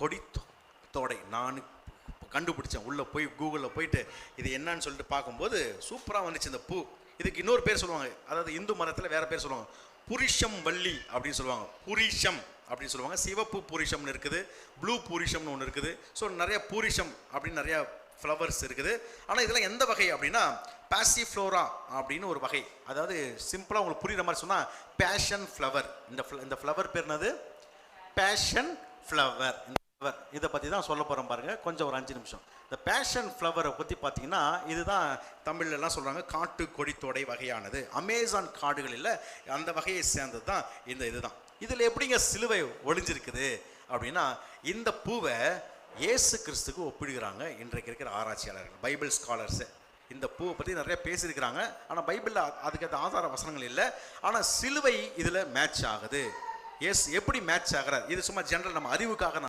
கொடி தோடை நான் கண்டுபிடிச்சேன். உள்ளே போய் கூகுளில் போயிட்டு இது என்னன்னு சொல்லிட்டு பார்க்கும்போது சூப்பராக வந்துச்சு இந்த பூ. இதுக்கு இன்னொரு பேர் சொல்லுவாங்க. அதாவது இந்து மதத்தில் வேறு பேர் சொல்லுவாங்க. புரிஷம் வள்ளி அப்படின்னு சொல்லுவாங்க. புரிஷம் அப்படின்னு சொல்லுவாங்க. சிவப்பு பூரிஷம்னு இருக்குது ப்ளூ பூரிஷம்னு ஒன்று இருக்குது. ஸோ நிறைய பூரிஷம் அப்படின்னு நிறையா ஃப்ளவர்ஸ் இருக்குது. ஆனால் இதெல்லாம் எந்த வகை அப்படின்னா பாசிஃப்ளோரா அப்படின்னு ஒரு வகை. அதாவது சிம்பிளாக உங்களுக்கு புரிகிற மாதிரி சொன்னால் பேஷன் ஃப்ளவர் இந்த இந்த ஃப்ளவர் பேர் என்னது? பேஷன் ஃப்ளவர் ஃப்ளவர் இதை பற்றி தான் சொல்ல போகிறோம் பாருங்கள் கொஞ்சம் ஒரு அஞ்சு நிமிஷம். இந்த பேஷன் ஃப்ளவரை பற்றி பார்த்தீங்கன்னா இதுதான் தமிழ்ல எல்லாம் சொல்கிறாங்க காட்டு கொடித்தொடை வகையானது. அமேசான் காடுகளில் அந்த வகையை சேர்ந்தது தான் இந்த இதுதான். இதில் எப்படிங்க சிலுவை ஒளிஞ்சிருக்குது? அப்படின்னா இந்த பூவை இயேசு கிறிஸ்துக்கு ஒப்பிடுகிறாங்க இன்றைக்கு இருக்கிற ஆராய்ச்சியாளர்கள் பைபிள் ஸ்காலர்ஸு. இந்த பூவை பற்றி நிறைய பேசியிருக்கிறாங்க. ஆனால் பைபிளில் அதுக்கு அது ஆதார வசனங்கள் இல்லை. ஆனால் சிலுவை இதில் மேட்ச் ஆகுது. எஸ் எப்படி மேட்ச் ஆகிறார்? இது சும்மா ஜென்ரல் நம்ம அறிவுக்காக